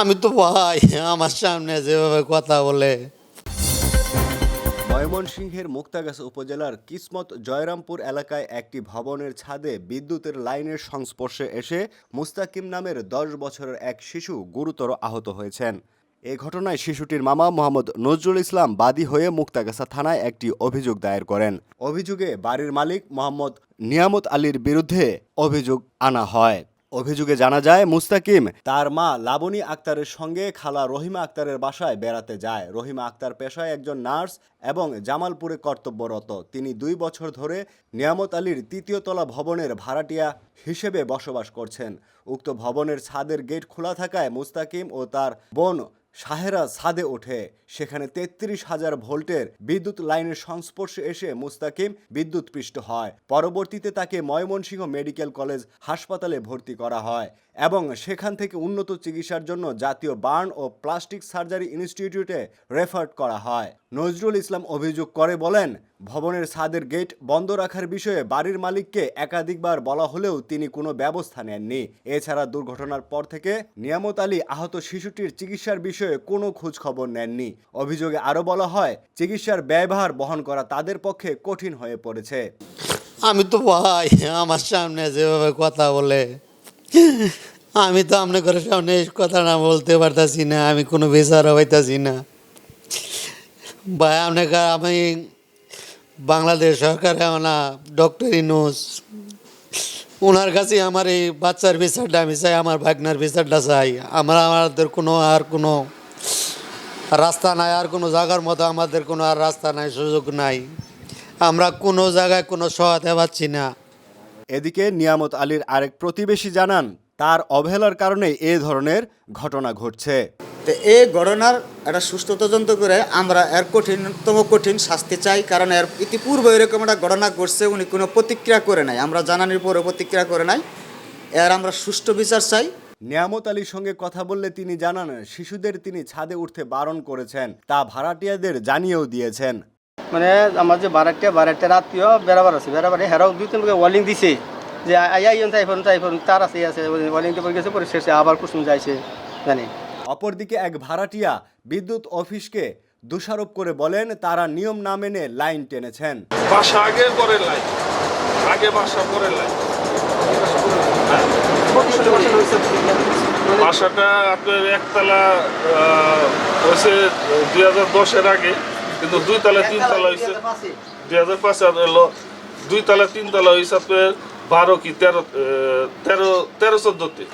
আমি তো ভাই, আমার সামনে যেভাবে কথা বলে। ময়মনসিংহের মুক্তাগাছা উপজেলার কিসমত জয়রামপুর এলাকায় একটি ভবনের ছাদে বিদ্যুতের লাইনের সংস্পর্শে এসে মুস্তাকিম নামের দশ বছরের এক শিশু গুরুতর আহত হয়েছেন। এ ঘটনায় শিশুটির মামা মোহাম্মদ নজরুল ইসলাম বাদী হয়ে মুক্তাগাছা থানায় একটি অভিযোগ দায়ের করেন। অভিযোগে বাড়ির মালিক মোহাম্মদ নিয়ামত আলীর বিরুদ্ধে অভিযোগ আনা হয়। অভিযোগে জানা যায়, মুস্তাকিম তার মা লাবনী আক্তারের সঙ্গে খালা রহিমা আক্তারের বাসায় বেড়াতে যায়। রহিমা আক্তার পেশায় একজন নার্স এবং জামালপুরে কর্তব্যরত। তিনি দুই বছর ধরে নিয়ামত আলীর তৃতীয় তলা ভবনের ভাড়াটিয়া হিসেবে বসবাস করছেন। উক্ত ভবনের ছাদের গেট খোলা থাকায় মুস্তাকিম ও তার বোন সাহেরা ছাদে ওঠে। সেখানে তেত্রিশ হাজার ভোল্টের বিদ্যুৎ লাইনের সংস্পর্শে এসে মুস্তাকিম বিদ্যুৎ পৃষ্ট হয়। পরবর্তীতে তাকে ময়মনসিংহ মেডিকেল কলেজ হাসপাতালে ভর্তি করা হয়। এবং সেখান থেকে উন্নত চিকিৎসার জন্য জাতীয় বার্ন ও প্লাস্টিক সার্জারি ইনস্টিটিউটে রেফার করা হয়। নজরুল ইসলাম অভিযোগ করে বলেন, ভবনের ছাদের গেট বন্ধ রাখার বিষয়ে বাড়ির মালিককে একাধিকবার বলা হলেও তিনি কোনো ব্যবস্থা নেননি। এছাড়া দুর্ঘটনার পর থেকে নিয়ামত আলী আহত শিশুটির চিকিৎসার বিষয়ে কোনো খোঁজ খবর নেননি। অভিযোগে আরও বলা হয়, চিকিৎসার ব্যয়ভার বহন করা তাদের পক্ষে কঠিন হয়ে পড়েছে। আমি তো ভাই, আমার সামনে যেভাবে কথা বলে আমি তো আপনার ঘরের সামনে কথা না বলতে পারতাছি না, আমি কোনো বিচার হইতাছি না। ভাই, আপনাকে আমি বাংলাদেশ সরকার না ডক্টর ইনুস, ওনার কাছে আমার এই বাচ্চার বিচারটা, আমি চাই আমার ভাগনার বিচারটা চাই। আমরা আমাদের কোনো আর কোনো রাস্তা নাই, আর কোনো জায়গার মতো আমাদের কোনো আর রাস্তা নাই, সুযোগ নাই। আমরা কোনো জায়গায় কোনো সহায়তা পাচ্ছি না। এদিকে নিয়ামত আলীর আরেক প্রতিবেশী জানান তার অবহেলার কারণে এ ধরনের ঘটনা ঘটছে। তো এই ঘটনার একটা সুস্থ তদন্ত করে আমরা এর কঠিনতম কঠিন শাস্তি চাই কারণ এর ইতিপূর্বে এরকম একটা ঘটনা ঘটছে উনি কোনো প্রতিক্রিয়া করে নাই। আমরা জানানোর পরে প্রতিক্রিয়া করে নাই। এর আমরা সুষ্ঠু বিচার চাই। নিয়ামত আলীর সঙ্গে কথা বললে তিনি জানান শিশুদের তিনি ছাদে উঠতে বারণ করেছেন তা ভাড়াটিয়াদের জানিয়েও দিয়েছেন। মানে আমার যে বারাটিয়া বারাটিয়ার আত্মীয় বেড়াবার আছে বেড়াবারে হেরাও দুই তিন ওয়ালিং দিছে যে আই ইন তাই ফোন তাই ফোন তার আছে আছে ওয়ালিং দিয়ে পড়ে গেছে পরে শেষে আবার কুসুম যাইছে জানি। অপরদিকে এক ভাড়াটিয়া বিদ্যুৎ অফিসকে দোষারোপ করে বলেন তারা নিয়ম না মেনে লাইন টেনেছেন। বাসা আগে পরের লাইন আগে বাসা পরের লাইন। বাসাটা আপনার একতলা হয়েছে দুই হাজার দশের আগে। কিন্তু দুই তলা তিন তলা হয়েছে দুই হাজার পাঁচে হলো দুই তলা তিন তলা আপনার বারো কি, তেরো তেরো তেরো চোদ্দতে।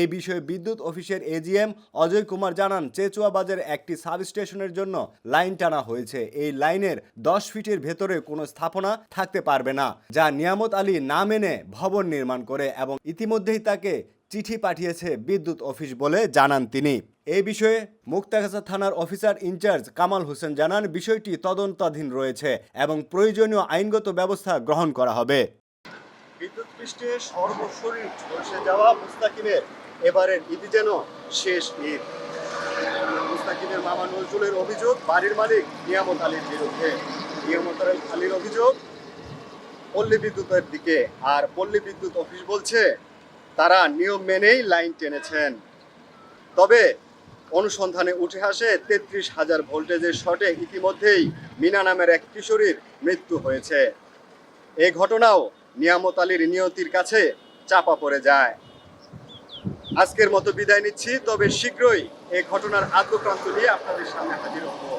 এই বিষয়ে বিদ্যুৎ অফিসের এজিএম অজয় কুমার জানান, চেচুয়া বাজারে একটি সাব স্টেশনের জন্য লাইন টানা হয়েছে। এই লাইনের দশ ফিটের ভেতরে কোনো স্থাপনা থাকতে পারবে না, যা নিয়ামত আলী না মেনে ভবন নির্মাণ করে এবং ইতিমধ্যেই তাকে চিঠি পাঠিয়েছে বিদ্যুৎ অফিস বলে জানান তিনি। এই বিষয়ে মুক্তাগাছা থানার অফিসার ইনচার্জ কামাল হোসেন জানান, বিষয়টি তদন্তাধীন রয়েছে এবং প্রয়োজনীয় আইনগত ব্যবস্থা গ্রহণ করা হবে। বিদ্যুৎ পৃষ্ঠে সর্বশরীর ঝলসে যাওয়া মুস্তাকিমের এবারের ঈদ যেন শেষ ঈদ। মুস্তাকিমের মামা নজরুলের অভিযোগ, বাড়ির মালিক নিয়ামত আলীর বিরুদ্ধে। নিয়ামত আলীর অভিযোগ, পল্লী বিদ্যুতের দিকে। আর পল্লী বিদ্যুৎ অফিস বলছে তারা নিয়ম মেনেই লাইন টেনেছেন। তবে অনুসন্ধানে উঠে আসে তেত্রিশ হাজার ভোল্টেজের শটে ইতিমধ্যেই মিনা নামের এক কিশোরীর মৃত্যু হয়েছে। এই ঘটনাও নিয়ামত আলীর নিয়তির কাছে চাপা পড়ে যায়। আজকের মতো বিদায় নিচ্ছি, তবে শীঘ্রই এই ঘটনার আদ্যপ্রান্ত নিয়ে আপনাদের সামনে হাজির হব।